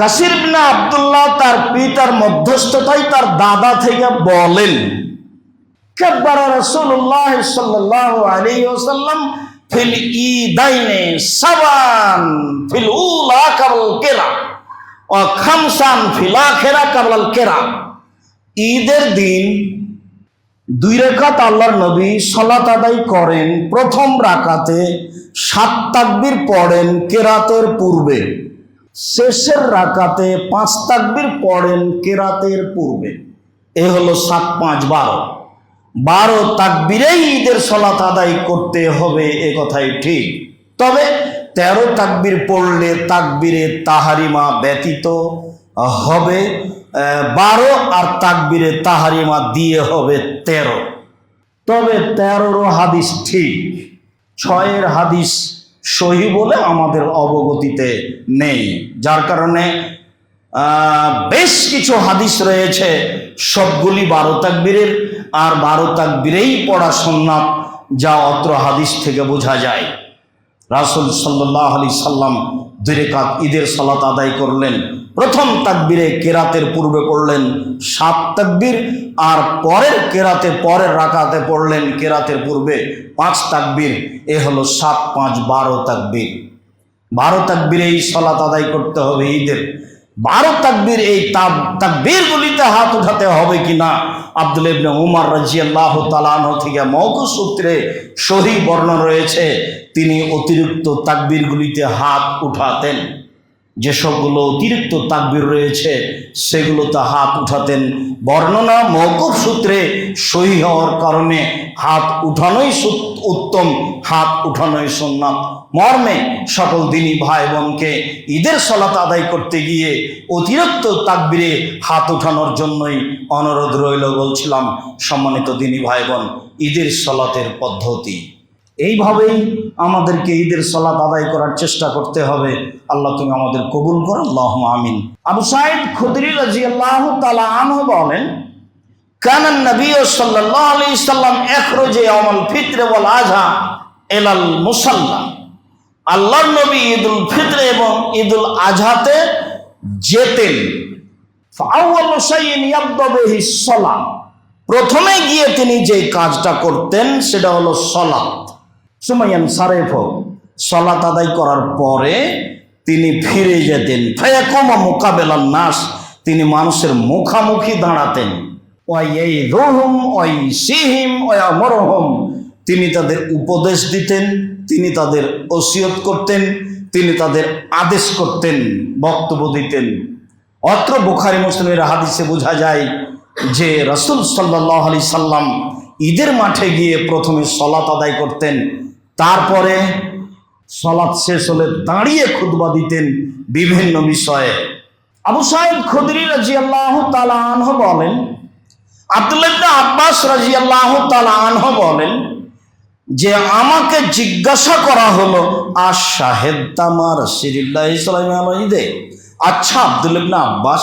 কাশির বিনা আবদুল্লাহ তার পিতার মধ্যস্থতায় তার দাদা থেকে বলেন রসুল্লাহ সাল্লাহ আলী ওসাল্লাম ফিল ইদাইনে ফিলা কেরা ঈদের দিন দুই রেখাত আল্লাহ নবী সলাত করেন, প্রথম রাকাতে সাত তাকবির পড়েন কেরাতের পূর্বে। শেষের রাকাতে পাঁচ তাকবির পড়েন কেরাতের পূর্বে। এ হলো সাত পাঁচ বারো। বারো তাকবিরেই ঈদের সলাত আদায় করতে হবে, এ কথাই ঠিক। তবে তেরো তাকবির পড়লে তাকবিরে তাহারিমা ব্যতীত হবে বারো আর তাকবিরে তাহারিমা দিয়ে হবে তেরো। তবে তেরোরও হাদিস ঠিক, ছয়ের হাদিস সহি বলে আমাদের অবগতিতে নেই। যার কারণে বেশ কিছু হাদিস রয়েছে, সবগুলি বারো তাকবীরের, আর বারো তাকবীরেই পড়া সন্ন্যাত যা অত্র হাদিস থেকে বোঝা যায়। রাসুল সাল্লাহ আলি সাল্লাম দুই ঈদের সালাত আদায় করলেন। প্রথম তাকবীরে কেরাতের পূর্বে পড়লেন সাত তাকবীর, আর পরের কেরাতে পরের রাকাতে পড়লেন কেরাতের পূর্বে পাঁচ তাকবীর। এ হলো সাত পাঁচ বারো তাকবীর। বারো তাকবীর এই সলাত আদায় করতে হবে ঈদের। বারো তাকবীর এই তাকবীর গুলিতে হাত উঠাতে হবে কিনা আব্দুল ইবনে উমার রাজিয়াল্লাহ তালান থেকে মৌকু সূত্রে সহি বর্ণনা রয়েছে, তিনি অতিরিক্ত তাকবীরগুলিতে হাত উঠাতেন। যেসবগুলো অতিরিক্ত তাকবির রয়েছে সেগুলোতে হাত উঠাতেন। বর্ণনা মৌকুব সূত্রে সহি হওয়ার কারণে হাত উঠানোই উত্তম, হাত উঠানোই সুন্নাত। মর্মে সকল দিনী ভাই বোনকে ঈদের সলাত আদায় করতে গিয়ে অতিরিক্ত তাকবিরে হাত উঠানোর জন্যই অনুরোধ রইল বলছিলাম সম্মানিত দিনী ভাই বোন ঈদের সলাতের পদ্ধতি। এইভাবেই আমাদেরকে ঈদের সলাত আদায় করার চেষ্টা করতে হবে। আল্লাহ তুমি আমাদের কবুল করো। আল্লাহ আমিন। আবু সাইদ খুদরি রাজি আল্লাহ তালা আনহু বলেন, কান নবী সাল্লাহ আলি সাল্লাম একরোজে অমল ফিত্রে বল আজহা এলাল মুসাল্লা। আল্লাহর নবী ঈদুল ফিত্রে এবং ঈদুল আজহাতে যেতেন। প্রথমে গিয়ে তিনি যে কাজটা করতেন, সেটা হলো সলাত। সুমাইয়ান সারেফ সলাত আদায় করার পরে তিনি ফিরে যেতেন। ফায়াকুমা মোকাবেলার নাস, তিনি মানুষের মুখামুখি দাঁড়াতেন। তিনি তাদের উপদেশ দিতেন, তিনি তাদের ওসিয়ত করতেন, তিনি তাদের আদেশ করতেন, বক্তব্য দিতেন। অত্র বুখারি মুসলিমের হাদিসে বোঝা যায় যে রসুল সাল্লাহ আলি সাল্লাম ঈদের মাঠে গিয়ে প্রথমে সলাত আদায় করতেন, তারপরে সলাৎ শেষ হলে দাঁড়িয়ে খুদবা দিতেন বিভিন্ন বিষয়ে। আবু সাহেব খুদরি রাজি আল্লাহ তালাহ বলেন, আব্দুল্লাহ আব্বাস রাজি আল্লাহ তালাহ বলেন, যে আমাকে জিজ্ঞাসা করা হলো, আর শাহেদ তামার সিরিল্লাহ ইসলাম আলাইদে আচ্ছা আব্দুল ইবনে আব্বাস,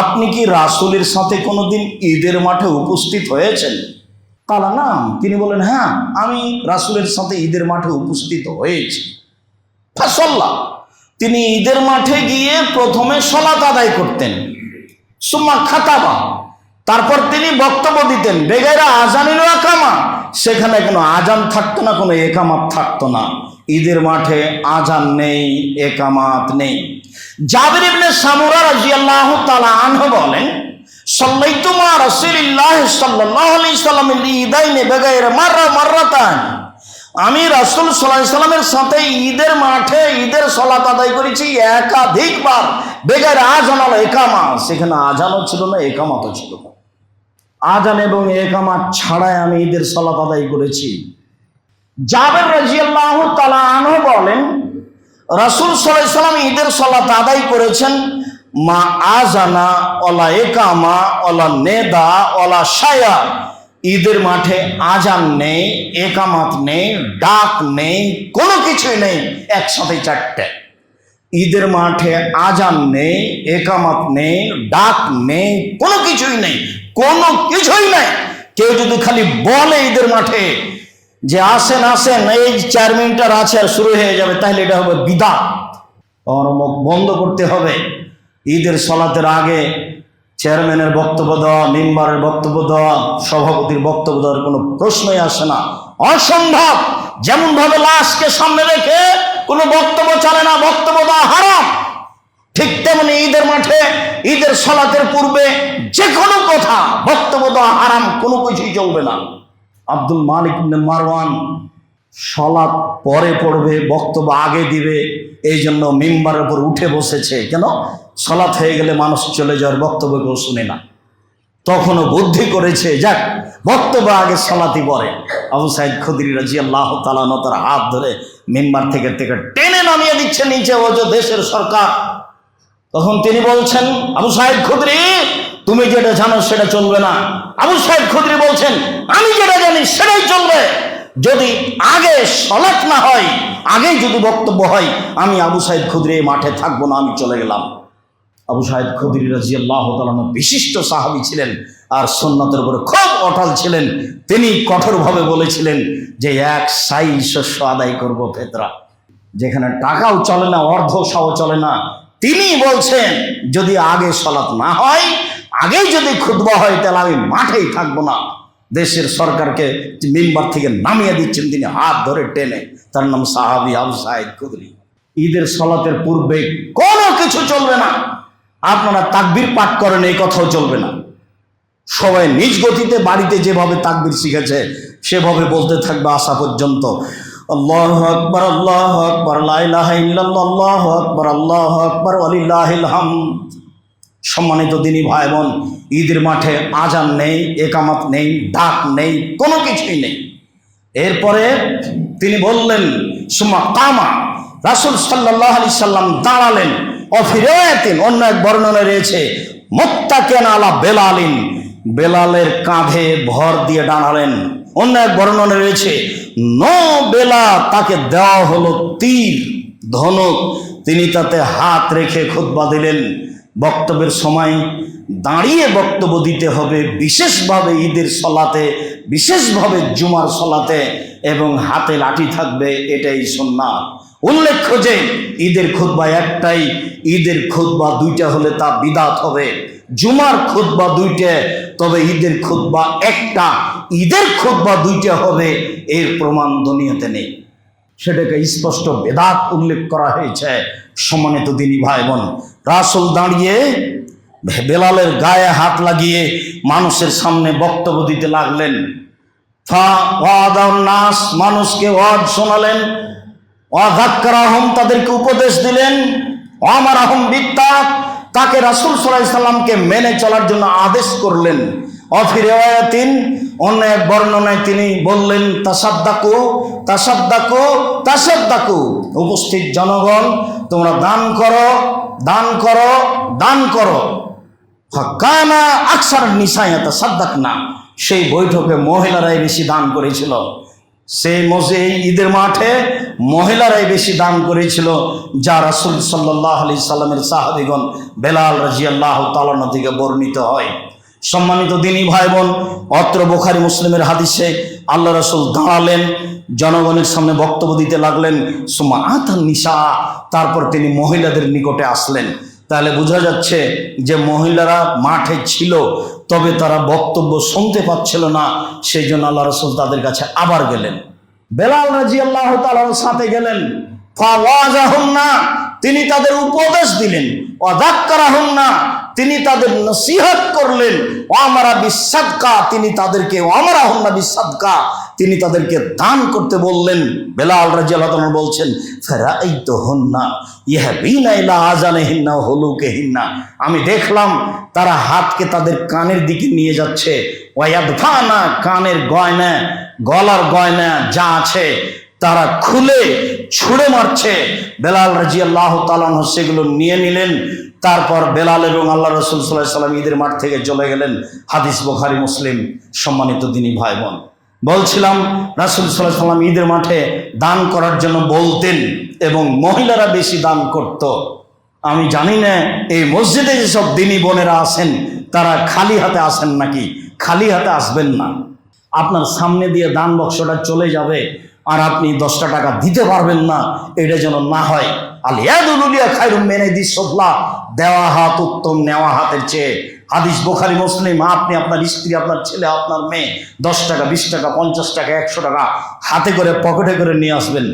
আপনি কি রাসূলের সাথে কোনোদিন ঈদের মাঠে উপস্থিত হয়েছেন? কালা নাম। তিনি বলেন হ্যাঁ আমি রাসুলের সাথে ঈদের মাঠে উপস্থিত হয়েছি। ফাসল্লা তিনি ঈদের মাঠে গিয়ে প্রথমে সলাত আদায় করতেন। সুম্মা খাতাবা। তারপর তিনি বক্তব্য দিতেন বেগেরা আজানিল একামা সেখানে কোনো আজান থাকতো না, কোনো একামাত থাকতো না। ঈদের মাঠে আজান নেই, একামাত নেই। জাবির ইবনে সামুরা রাজিয়াল্লাহ তালা আনহ বলেন সাল্লাইতু মা রাসূলিল্লাহ সাল্লাল্লাহু আলাইহি সাল্লামের ঈদাইনে বেগাইর মাররা আমি রাসূল সাল্লাল্লাহু সাল্লামের সাথে ঈদের মাঠে ঈদের সলাত আদায় করেছি একাধিকবার। বেগাইর আজান আল একামা। সেখানে আজানও ছিল না, একামাতও ছিল না। আজান এবং একামাত ছাড়াই আমি ঈদের সলাত আদায় করেছি। জাবের রাজিয়াল্লাহ তালা আনহু বলেন, রাসুল সাল্লাহ সাল্লাম ঈদের সলাত আদায় করেছেন মা আজানা অলা একামা অলা নেদা অলা সায়া ঈদের মাঠে আজান নেই, একামাত নেই, ডাক নেই, কোনো কিছুই নেই, একসাথে চারটে। ঈদের মাঠে আজান নেই, একামাত নেই, ডাক নেই, কোনো কিছুই নেই, কোনো কিছুই নেই। কেউ যদি খালি বলে ঈদের মাঠে যে আসেন আসেন, এই চার মিনিটার আছে আর শুরু হয়ে যাবে, তাহলে এটা হবে বিদা মুখ বন্ধ করতে হবে। ঈদের সলাতের আগে চেয়ারম্যানের বক্তব্য দেওয়া, মেম্বারের বক্তব্য দেওয়া, সভাপতির বক্তব্য দেওয়ার কোনো প্রশ্নই আসে না। অসম্ভব! যেমন ভাবে লাশকে সামনে রেখে কোনো বক্তব্য চলে না, বক্তব্য দেওয়া হারাম। ঠিক তেমনি ঈদের মাঠে, ঈদের সলাতের পূর্বে যে কোনো কথা বক্তব্য দেওয়া হারাম, কোনো কিছুই চলবে না। আব্দুল মালিক মারওয়ান সলাৎ পরে পড়বে, বক্তব্য আগে দিবে এই জন্য মেম্বারের উপর উঠে বসেছে। কেন? সলাৎ হয়ে গেলে মানুষ চলে যাওয়ার বক্তব্য কেউ শুনে না। তখনও বুদ্ধি করেছে, যাক, বক্তব্য আগে সলাতি পরে। আবু সাইদ খুদির রাজি আল্লাহ তালানো তার হাত ধরে মেম্বার থেকে থেকে টেনে নামিয়ে দিচ্ছে নিচে, ও যে দেশের সরকার। তখন তিনি বলছেন, আবু সাহেব খুদরি, তুমি যেটা জানো সেটা চলবে না। আবু সাহেব খুদরি বলছেন, আমি যেটা জানি সেটাই চলবে। যদি আগে সলাৎ না হয় আগে যদি বক্তব্য হয়, আমি আবু সাহেব খুদরি মাঠে থাকব না, আমি চলে গেলাম। আবু সাহেব খুদরি রাজি আল্লাহ বিশিষ্ট সাহাবি ছিলেন আর সন্ন্যতের উপরে খুব অটল ছিলেন। তিনি কঠোরভাবে বলেছিলেন যে এক সাই শস্য আদায় করব ফেতরা। যেখানে টাকাও চলে না অর্ধ সহ চলে না। তিনি বলছেন, যদি আগে সলাৎ না হয়, আগেই যদি খুদবা হয়, তাহলে আমি মাঠেই থাকব না। দেশের সরকারকে মেম্বার থেকে নামিয়ে দিচ্ছেন তিনি, হাত ধরে টেনে। তার নাম সাহাবি আবু সাহেদ কুদরি ঈদের সলাতের পূর্বে কোনো কিছু চলবে না। আপনারা তাকবির পাঠ করেন, এই কথাও চলবে না। সবাই নিজ গতিতে বাড়িতে যেভাবে তাকবির শিখেছে, সেভাবে বলতে থাকবে আসা পর্যন্ত। আল্লাহ আকবর আল্লাহ আকবর আল্লাহ আকবর আল্লাহ আকবর আলিল্লাহিল হামদ। সম্মানিত দিনী ভাই বোন ঈদের মাঠে আজান নেই, একামত নেই, ডাক নেই, কোনো কিছুই নেই। এরপরে তিনি বললেন সুমা কামা। রাসুল সাল্লাহ আলি সাল্লাম দাঁড়ালেন। অফিরায়াতিন, অন্য এক বর্ণনা রয়েছে মোত্তাকেন আলা বেলালিন বেলালের কাঁধে ভর দিয়ে দাঁড়ালেন। অন্য এক বর্ণনা রয়েছে, ন বেলা তাকে দেওয়া হলো তীর, ধনুক। তিনি তাতে হাত রেখে খুতবা দিলেন। বক্তব্যের সময় দাঁড়িয়ে বক্তব্য দিতে হবে, বিশেষভাবে ঈদের সলাতে, বিশেষভাবে জুমার সলাতে, এবং হাতে লাঠি থাকবে, এটাই সন্ন্যাস উল্লেখ্য যে ঈদের খুতবা একটাই, ঈদের খুতবা দুইটা হলে তা বিদাত হবে। জুমার খুতবা দুইটা, তবে ঈদের খুতবা একটা। ঈদের খুতবা দুইটা হবে, এর প্রমাণ দুনিয়াতে নেই। সেটাকে স্পষ্ট বেদাত উল্লেখ করা হয়েছে। সম্মানিত দিনী ভাই বোন রাসুল দাঁড়িয়ে বেলালের গায়ে হাত লাগিয়ে মানুষের সামনে বক্তব্য দিতে লাগলেন। ফা নাস, মানুষকে ওয়াদ শোনালেন। অধাক্কারাহম তাদেরকে উপদেশ দিলেন। আমার আহম বিদ্যা তাকে রাসুল সাল্লাহ সাল্লামকে মেনে চলার জন্য আদেশ করলেন। অফিরেওয়াতিন অন্য এক বর্ণনায় তিনি বললেন, তাসাদ্দাকু তাসাদ্দাকু তাসাদ্দাকু। উপস্থিত জনগণ, তোমরা দান করো দান করো দান করো। কানা আকসার নিশায়াতা সাদ্দাক না সেই বৈঠকে মহিলারাই বেশি দান করেছিল। সেই মসে এই ঈদের মাঠে মহিলারাই বেশি দান করেছিল, যা রাসুল সাল্লাহ আলি সাল্লামের সাহাবিগণ বেলাল রাজিয়াল্লাহ তালানো থেকে বর্ণিত হয়। সম্মানিত দিনী ভাই বোন অত্র বোখারি মুসলিমের হাদিসে আল্লাহ রসুল দাঁড়ালেন, জনগণের সামনে বক্তব্য দিতে লাগলেন সুমা আতান নিশা তারপর তিনি মহিলাদের নিকটে আসলেন। তাহলে বোঝা যাচ্ছে যে মহিলারা মাঠে ছিল, তবে তারা বক্তব্য শুনতে পাচ্ছিল না সেই জন্য আল্লাহ রসুল তাদের কাছে আবার গেলেন। বেলাল রাজি আল্লাহ তালার সাথে গেলেন। না তিনি তাদের উপদেশ দিলেন। অদাক্কারাহন না তিনি তাদের নসিহত করলেন, অমারা বিশ্বাদকা তিনি তাদেরকে অমারা হন্না বিশ্বাদকা তিনি তাদেরকে দান করতে বললেন। বেলাল রাজি আল্লাহ তালা বলছেন ফেরা এই তো হন্না ইহা বিনা আজানে হিন্না হলুকে হিন্না আমি দেখলাম, তারা হাতকে তাদের কানের দিকে নিয়ে যাচ্ছে। ওয়াদফানা কানের গয়না, গলার গয়না যা আছে, তারা খুলে ছুঁড়ে মারছে। বেলাল রাজি আল্লাহ তালান সেগুলো নিয়ে নিলেন। তারপর বেলাল এবং আল্লাহ রসুল সাল্লাহ সাল্লাম ঈদের মাঠ থেকে চলে গেলেন হাদিস বোখারি, মুসলিম, সম্মানিত দিনী ভাই বোন বলছিলাম, রাসুল সাল্লাহ সাল্লাম ঈদের মাঠে দান করার জন্য বলতেন এবং মহিলারা বেশি দান করত। আমি জানি না, এই মসজিদে যেসব দিনী বোনেরা আসেন তারা খালি হাতে আসেন নাকি? খালি হাতে আসবেন না। আপনার সামনে দিয়ে দান বক্সটা চলে যাবে। আর আপনি দশটা টাকা দিতে পারবেন না, এটা যেন না হয়। মেনে দেওয়া হাত উত্তম, নেওয়া হাতের চেয়ে। হাদিস বোখারি আপনি আপনার স্ত্রী, আপনার ছেলে, আপনার মেয়ে, দশ টাকা, বিশ টাকা, পঞ্চাশ টাকা, একশো টাকা হাতে করে পকেটে করে নিয়ে আসবেন।